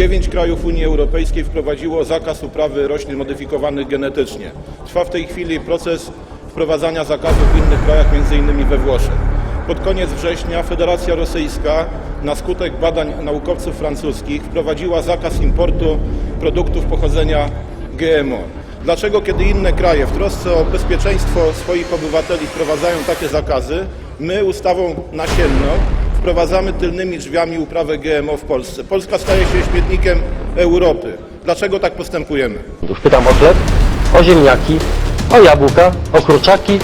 Dziewięć krajów Unii Europejskiej wprowadziło zakaz uprawy roślin modyfikowanych genetycznie. Trwa w tej chwili proces wprowadzania zakazów w innych krajach, m.in. we Włoszech. Pod koniec września Federacja Rosyjska na skutek badań naukowców francuskich wprowadziła zakaz importu produktów pochodzenia GMO. Dlaczego, kiedy inne kraje w trosce o bezpieczeństwo swoich obywateli wprowadzają takie zakazy, my ustawą nasienną wprowadzamy tylnymi drzwiami uprawę GMO w Polsce? Polska staje się śmietnikiem Europy. Dlaczego tak postępujemy? Pytam o chleb, o ziemniaki, o jabłka, o kurczaki,